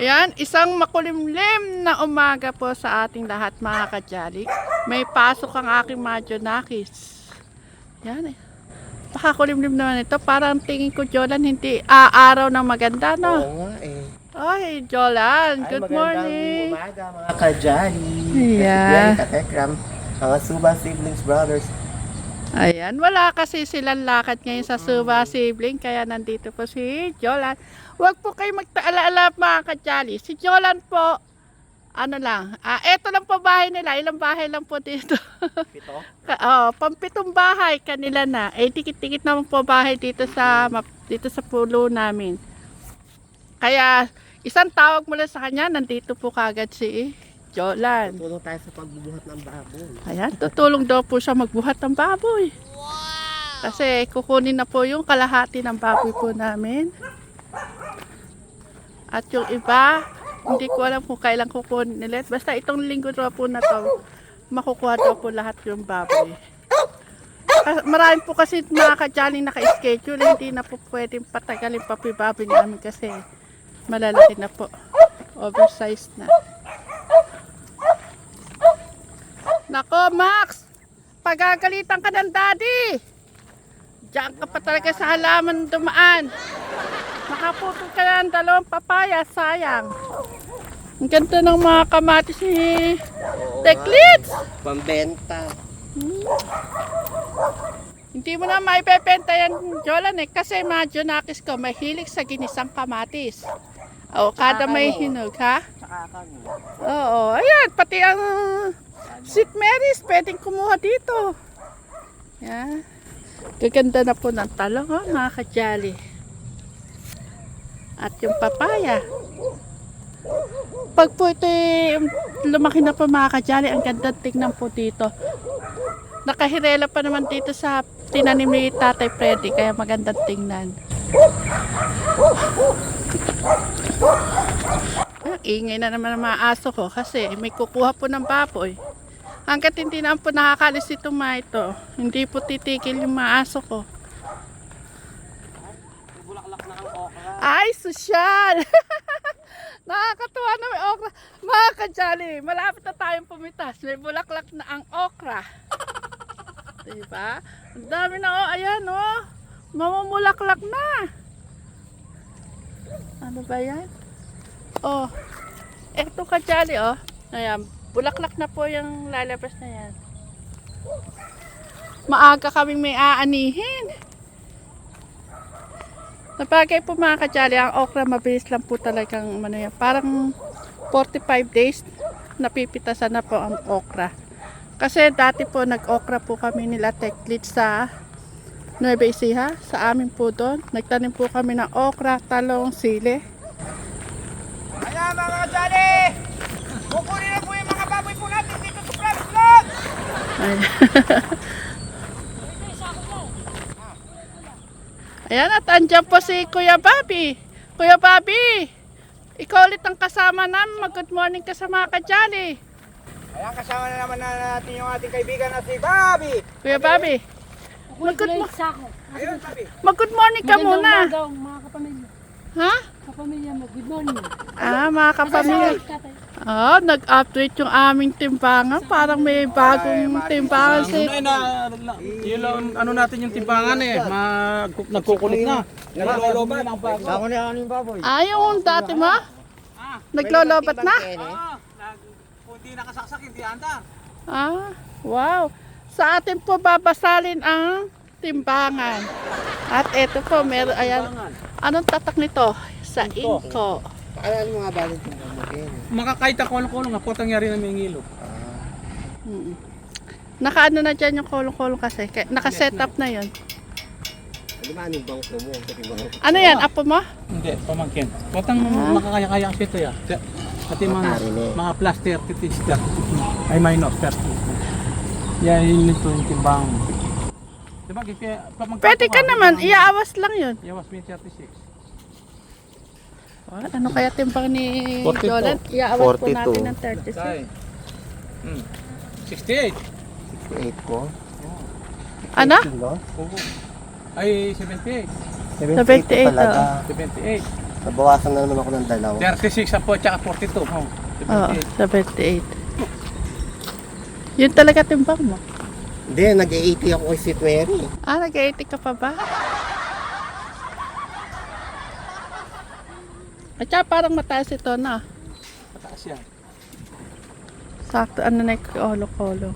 Ayan, isang makulimlim na umaga po sa ating lahat mga kajalik. May pasok ang aking Majonakis. Yan eh. Pakakulimlim naman ito. Parang tingin ko, Jolan, hindi aaraw ng maganda, no? Oo nga eh. Ay, Jolan, Ay, good magandang morning. umaga mga kajali. Yeah. Yan, katekram. Mga Suba Siblings Brothers. Ayan, wala kasi silang lakad ngayon sa Suba Sibling, kaya nandito po si Jolan. Huwag po kayo magtaala-ala mga kajali. Si Jolan po, ano lang, ah, eto lang po bahay nila. Ilang bahay lang po dito. Pito. Oh, pampitong bahay kanila na. Eh, tikit-tikit naman po bahay dito sa dito sa pulo namin. Kaya, isang tawag mula sa kanya, nandito po kagad si Jolan. Tulong tayo sa pagbubuhat ng baboy. Ayan, tutulong daw po siya magbuhat ng baboy. Kasi kukunin na po yung kalahati ng baboy po namin. At yung iba, hindi ko alam kung kailan kukunin ulit. Basta itong linggo daw po na to, makukuha daw po lahat yung baboy. Ka- Marami po kasi mga kadyaling naka-schedule, hindi na po pwedeng patagalin pa po yung baboy namin kasi malalaki na po. Oversized na. Nako, Max! Pagagalitan ka ng daddy! Diyan ka pa talaga sa halaman dumaan. Nakaputol ka na ng dalawang papaya, sayang. Ang ganda ng mga kamatis ni Teklits! Pambenta. Hindi mo na maipepenta yan, Jolan eh, kasi mga Jonakis ko mahilig sa ginisang kamatis. O, kada may hinog, ha? Tsaka kami. Oo, ayan, pati ang Sweet Marys, pwedeng kumuha dito. Yan. Gaganda na po ng talong, oh, mga kajali. At yung papaya. Pag po ito eh, lumaki na po mga kajali, ang ganda tingnan po dito. Nakahirela pa naman dito sa tinanim ni Tatay Freddy, kaya magandang tingnan. Ah, ingay na naman ang mga aso ko kasi may kukuha po ng baboy. Hanggat hindi na po nakakalis itong mga ito, hindi po titigil yung mga aso ko. Ay, sosyal! Nakakatuwa na may okra. Mga kajali, malapit na tayong pumitas. May bulaklak na ang okra. diba? Ang dami na, oh, ayan, oh. Mamumulaklak na. Ano ba yan? Oh, eto kajali, oh. Ayan, bulaklak na po yung lalabas na yan. Maaga kaming may aanihin. Napagay po mga kajali, ang okra mabilis lang po talagang ano yan. Parang 45 days napipitasan na po ang okra. Kasi dati po nag-okra po kami nila Teklit sa Nueva Ecija, sa amin po doon. Nagtanim po kami ng okra, talong, sili. Ayan mga kajali! Ayan. At andyan po si Kuya Bobby. Kuya Bobby, ikaw ulit ang kasama namin. Mag-good morning ka sa mga kajali. Ayan kasama na naman na natin yung ating kaibigan na si Bobby! Kuya Bobby, mag-good, mo-. Ayun Bobby! mag-good morning ka Magandang muna. umaga, mga kapamilya. Ha? Kapamilya mo, good morning. Ah, mga kapamilya. Ah, nag-update yung aming timbangan. Parang may bagong timbangan si... Ano na, na yun ano natin yung timbangan eh, mag, nagkukulit na. Naglolobat. Saan na ako yung baboy? Ah, yung dati mo? Naglolobat na? Nag, kung di nakasaksak, hindi anda. Ah, wow. Sa atin po babasalin ang timbangan. At eto po, meron, ayan, anong tatak nito? Sa inko. Paalaan mo nga ba yung baboy? Makakahit ang kolong-kolong, ako tangyari na may ngilo. Mm. Nakaano na dyan yung kolong-kolong kasi. Naka-set up na yon. Ano ba anong bangko mo? Kasi. Ano yan, apo mo? Hindi, pamangkin. Watang makakaya-kaya kasi ito ya. Pati mga, Makarin eh. mga plus 30 tis, 30 ay minus 30. Yan yun ito yung timbangan mo. Diba, kaya pamangkin Pwede ko ka nga, naman, timbangan mo. iaawas lang yun. Yawas may 36. Oh, ano kaya timbang ni 42. Jolan? Iaawas po 42. natin ng 36. Tay. Hmm. 68. 8 ko. Ano? Oo. Ay, 78. 78, talaga. 78. Nabawasan na naman ako ng dalaw. 36 ang po, tsaka 42. Oh, Oo, 78. Yun talaga timbang mo. Hindi, nag-80 ako kay Sweet Mary. Ah, nag-80 ka pa ba? At saka parang mataas ito na. Mataas yan. Sakto, ano na yung kolo-kolo.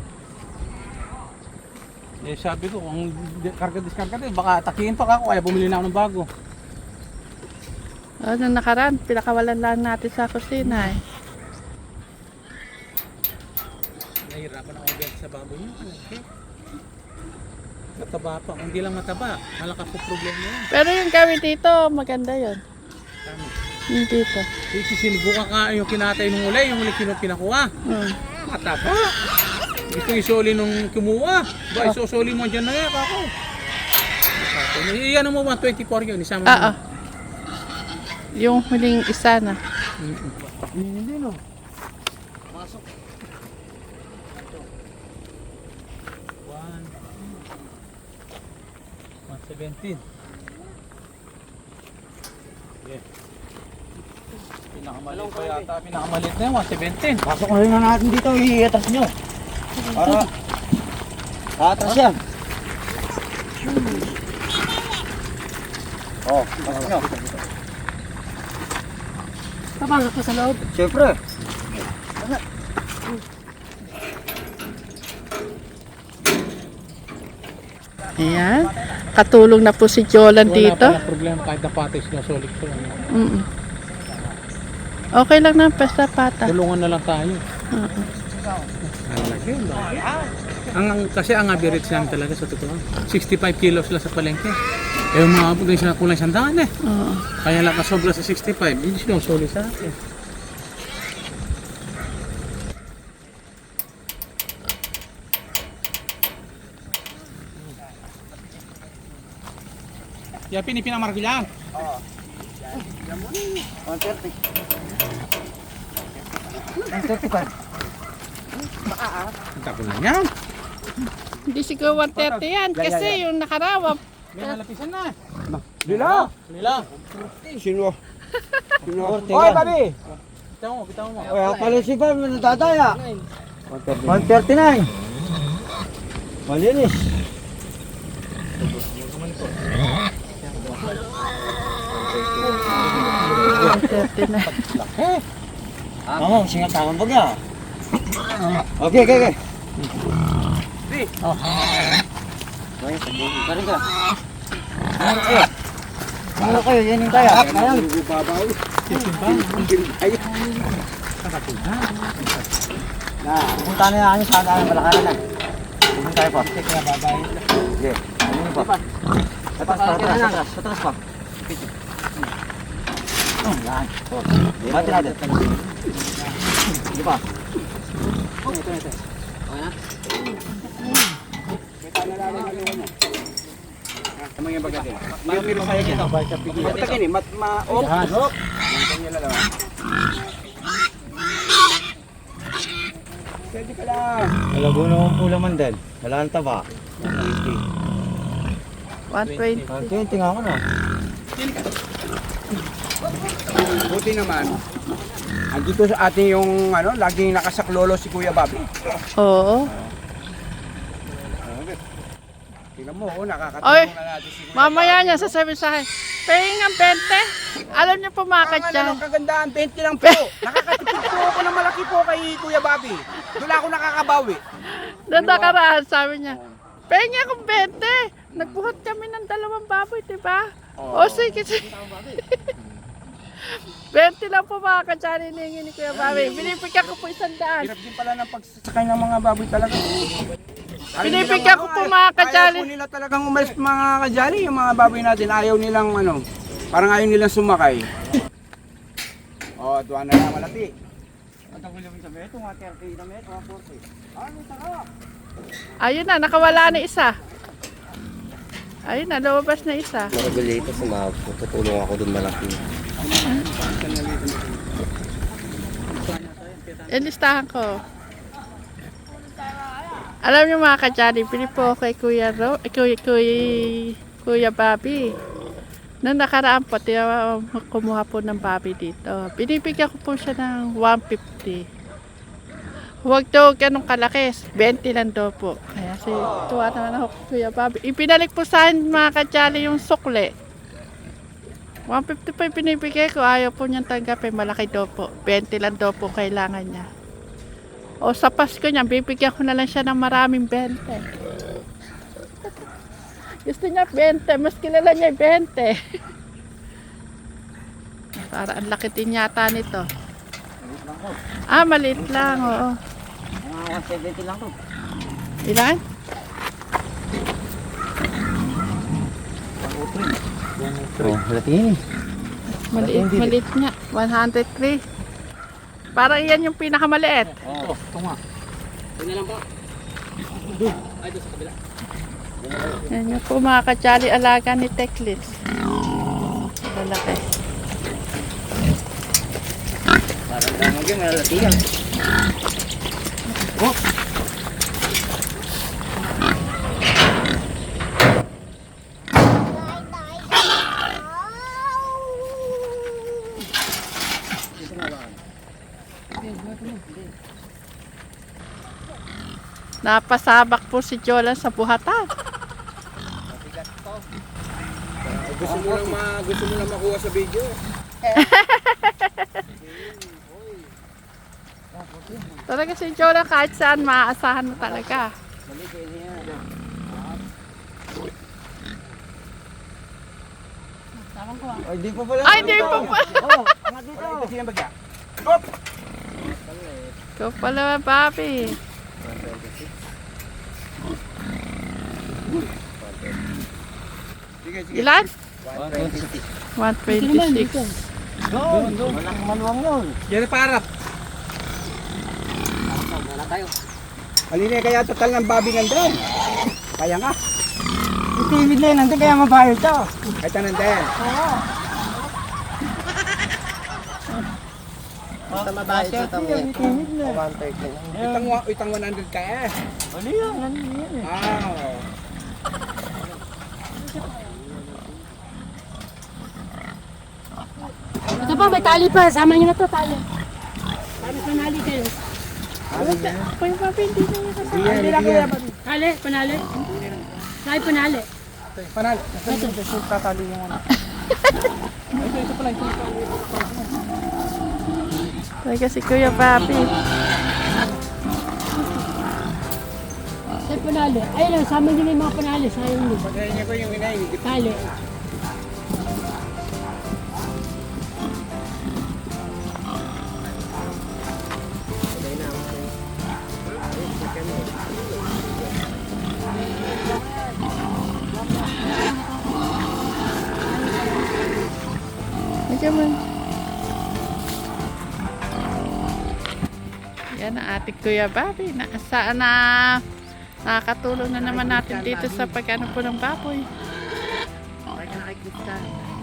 Eh, sabi ko, kung di- karga-diskarga din, baka takihin pa ako, kaya bumili na ako ng bago. Ano nakaraan, pinakawalan lang natin sa kusina eh. Nahirapan ako benta sa baboy niyo. Okay. Mataba pa. Kung hindi lang mataba, malaka po problema yun. Pero yung gawin dito, maganda yun. Tama. Yung dito. Eh, sisinubukan ka yung kinatay nung uli, yung kinu- pinakuha. Mm. Mataba. Gusto isoli nung kumuha. Ba, isusoli mo dyan na yan, ako. Iyan mo 124 yun, isama mo. Ah, ah. Yung huling isa na. Hindi no. One. 117. Yeah. Pinakamalit pa yata. Pinakamalit na yun, 117. Pasok na rin na natin dito, iiatras nyo. Para... Atras yan. Oh, pasok nyo. Papasok ka sa loob. Siyempre. Ayan. Katulong na po si Jolan dito. Wala pa problema kahit na pati sinusulit ko lang. Mm Okay lang na, basta pata. Tulungan na lang tayo. Oo. Ang laki, laki. Ang, ang, kasi ang average namin talaga sa totoo, 65 kilos lang sa palengke. Eh, yung mga abot na sila kulang isang daan eh. Oo. Kaya lang kasobra sa 65, hindi sinusuli sa akin. Ya, pinipinang maragulyan. 130. 135. Ang tako na yan. Hindi siguro 130 yan kasi yung nakarawap. May nalapisan na. Lila! Lila. Sino? Sino? Oy, babi! Bitaw mo, bitaw mo. Kaya pala si Pam, nadadaya. 139. Malinis. Thirty na. Oo, singa tamang bagya. Okay, okay, okay. Oh. Karin ka. Eh. Ano kayo, yan yung kaya. Ayan. Na, pupunta na natin sa daan balakaran na. Pupunta tayo po. Sige. Ano pa? Atras pa, atras, atras, atras pa. Oh, yan. Mati natin. Sige pa. Tama yung baga din. Mayroon pa kayo dyan. Ito kini, mat ma... Oh! Pwede ka lang. Malabo naman po laman din. Wala nang taba. 120. 20 nga ako na. Buti naman. Andito sa ating yung ano, laging nakasaklolo si Kuya Bobby. Oo. Tingnan mo, oh, nakakatulong Oy, na natin si Kuya Mamaya niya sasabihin sa akin, paying ang 20. Alam niyo pumakat Ang ano, dyan. ang kagandahan, 20 lang po. Nakakatipid po ako ng malaki po kay Kuya Bobby. Doon ako nakakabawi. Doon nakaraan, sabi niya, paying akong 20. Nagbuhat kami ng dalawang baboy, di ba? O sige, sige. 20 lang po mga katsari ningi ni Kuya Bobby. Binibigyan ko po isang daan. Hirap din pala ng pagsasakay ng mga baboy talaga. Ayaw Binibigyan ko po ano, mga Ayaw katsali. po nila talagang umalis mga kajali, yung mga baboy natin. Ayaw nilang ano, parang ayaw nilang sumakay. oh, tuwa na lang malati. Ayun na, nakawala na isa. Ayun na, lumabas na isa. Regulator sa mga tutulong ako dun malaki. Ilistahan ko. Alam niyo mga kadyari, pili po kay Kuya Ro, eh, Kuya, Kuya, Kuya Bobby. Nung nakaraan po, kumuha po ng babi dito. Binibigyan ko po siya ng 150. Huwag daw ganun kalaki. 20 lang daw po. Kaya si tuwa naman ako kuya Bobby. Ipinalik po sa akin mga kadyali yung sukle. 150 pa yung binibigay ko. Ayaw po niyang tanggapin. Malaki daw po. 20 lang daw po kailangan niya. O sa Pasko niya, bibigyan ko na lang siya ng maraming 20. Gusto niya 20. Mas kilala niya yung 20. Para ang laki din yata nito. Ah, maliit lang. Oo. Mga 170 lang to. Ilan? Oh, latin. Maliit, maliit nga. 103. Parang yan yung pinakamaliit. Oh, ito nga. Yan yung po mga katsali alaga ni Teklis. Lalaki. Parang damag yun, malalating yan. Oh! Napasabak po si Jolan sa buhatan. Gusto mo lang, ma gusto mo lang makuha sa video. Talaga si Jolan kahit saan maaasahan mo talaga. Ay, di pa pala. Ay, di pa. Oh, angat dito. Ito siya bagya. Ikaw pala, Bobby. Sige, sige. Ilan? 120. 126. Doon, doon. Walang maluwang yun. Yan para. Wala tayo. Halina kaya total ng babi nandun. Kaya nga. Itimid na yun, kaya mabayad to. Ito nandun. Basta mabayad sa tamo yan. Itimid na. Itang, itang 100 ka eh. Ano yun? Ano yun? Ah. Ito pa, may tali pa. Sama nyo na to, tali. Tali, panali kayo. Kuya Bobby, hindi na yung kasama. Hindi na kuya. Tali, panali. Tali, panali. Panal. Talaga si Kuya Bobby. Tali, panali. Ayun lang, sama nyo na yung mga panali. Sayang nyo. Pagkain niya ko yung inay. Tali. Yan ang ating Kuya Bobby. Na, saan na nakakatulong na naman natin dito sa pagano po ng baboy. Okay Kristal.